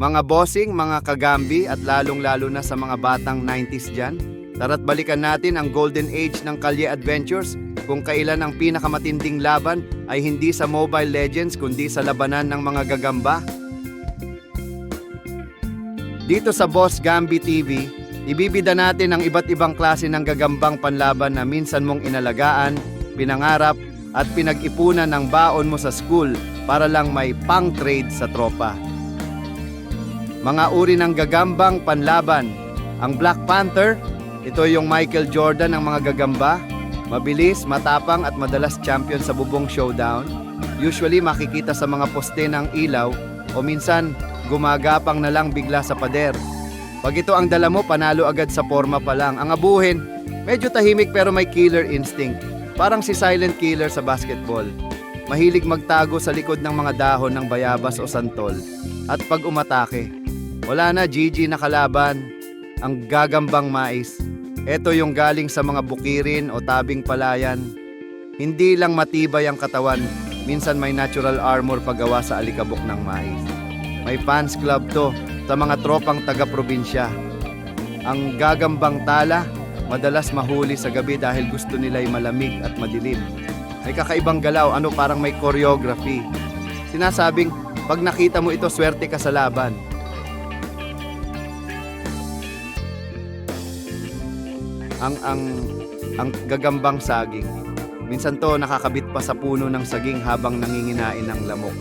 Mga bossing, mga kagambi at lalong-lalo na sa mga batang 90s dyan, tara't balikan natin ang golden age ng Kalye Adventures kung kailan ang pinakamatinding laban ay hindi sa Mobile Legends kundi sa labanan ng mga gagamba. Dito sa Boss Gambi TV, ibibida natin ang iba't ibang klase ng gagambang panlaban na minsan mong inalagaan, pinangarap at pinag-ipunan ng baon mo sa school para lang may pang-trade sa tropa. Mga uri ng gagambang panlaban. Ang Black Panther, ito yung Michael Jordan ng mga gagamba. Mabilis, matapang at madalas champion sa bubong showdown. Usually makikita sa mga poste ng ilaw o minsan gumagapang na lang bigla sa pader. Pag ito ang dala mo, panalo agad sa forma pa lang. Ang abuhin, medyo tahimik pero may killer instinct. Parang si silent killer sa basketball. Mahilig magtago sa likod ng mga dahon ng bayabas o santol. At pag umatake, wala na GG na kalaban, ang gagambang mais. Ito yung galing sa mga bukirin o tabing palayan. Hindi lang matibay ang katawan, minsan may natural armor pagawa sa alikabok ng mais. May fans club to sa mga tropang taga-probinsya. Ang gagambang tala, madalas mahuli sa gabi dahil gusto nila'y malamig at madilim. May kakaibang galaw, ano parang may choreography. Sinasabing, pag nakita mo ito, swerte ka sa laban. Ang ang ang gagambang saging. Minsan to nakakabit pa sa puno ng saging habang nanginginain ng lamok.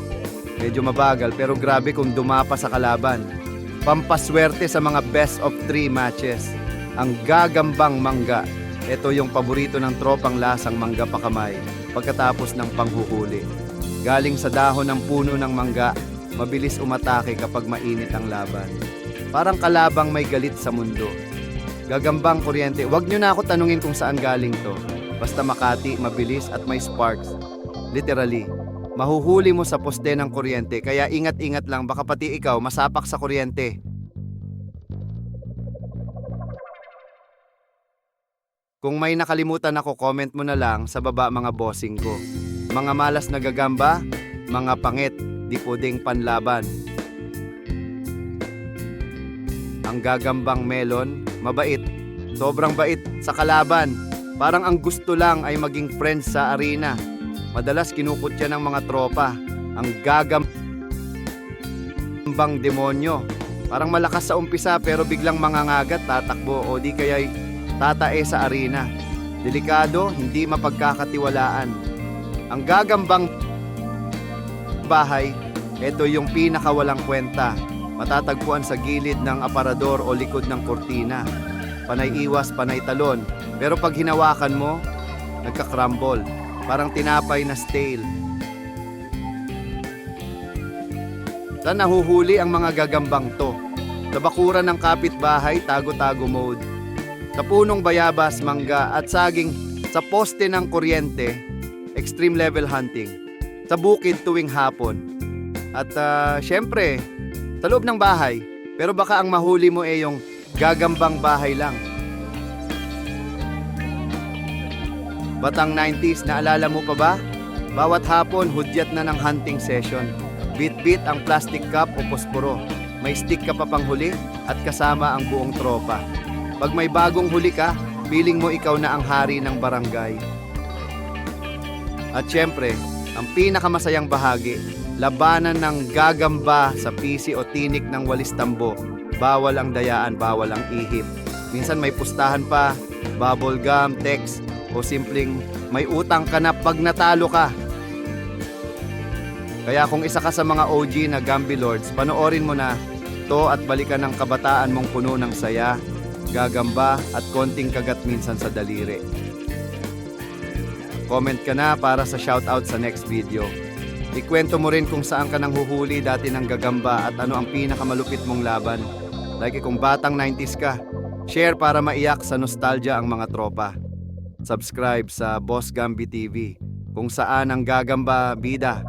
Medyo mabagal pero grabe kung dumapa sa kalaban. Pampaswerte sa mga best of three matches. Ang gagambang mangga. Ito yung paborito ng tropang lasang mangga pakamay pagkatapos ng panghuhuli. Galing sa dahon ng puno ng mangga, mabilis umatake kapag mainit ang laban. Parang kalabang may galit sa mundo. Gagambang kuryente. Huwag nyo na ako tanungin kung saan galing to. Basta Makati, mabilis at may sparks. Literally. Mahuhuli mo sa poste ng kuryente kaya ingat-ingat lang baka pati ikaw masapak sa kuryente. Kung may nakalimutan ako, comment mo na lang sa baba mga bossing ko. Mga malas na gagamba, mga pangit, di puding panlaban. Ang gagambang melon, mabait. Sobrang bait sa kalaban. Parang ang gusto lang ay maging friends sa arena. Madalas kinukutya ng mga tropa. Ang gagambang demonyo. Parang malakas sa umpisa pero biglang mangangagat, tatakbo o di kaya'y tatae sa arena. Delikado, hindi mapagkakatiwalaan. Ang gagambang bahay, ito yung pinakawalang kwenta matatagpuan sa gilid ng aparador o likod ng kortina. Panay iwas, panay talon. Pero pag hinawakan mo, nagka-crumble. Parang tinapay na stale. Saan nahuhuli ang mga gagambang to? Sa bakuran ng kapitbahay, tago-tago mode. Sa punong bayabas, mangga at saging sa poste ng kuryente, extreme level hunting. Sa bukid tuwing hapon. At ah, syempre, sa loob ng bahay. Pero baka ang mahuli mo eh yung gagambang bahay lang. Batang 90s, naalala mo pa ba? Bawat hapon, hudyat na ng hunting session. Bit-bit ang plastic cup o posporo. May stick ka pa pang huli at kasama ang buong tropa. Pag may bagong huli ka, feeling mo ikaw na ang hari ng barangay. At syempre, ang pinakamasayang bahagi, labanan ng gagamba sa pisi o tinik ng walis tambo. Bawal ang dayaan, bawal ang ihip. Minsan may pustahan pa, bubble gum, text, o simpleng may utang ka na pag natalo ka. Kaya kung isa ka sa mga OG na Gambi Lords, panoorin mo na to at balikan ng kabataan mong puno ng saya, gagamba at konting kagat minsan sa daliri. Comment ka na para sa shoutout sa next video. Ikwento mo rin kung saan ka nang huhuli dati ng gagamba at ano ang pinakamalupit mong laban. Like kung batang 90s ka, share para maiyak sa nostalgia ang mga tropa. Subscribe sa Boss Gambi TV kung saan ang gagamba bida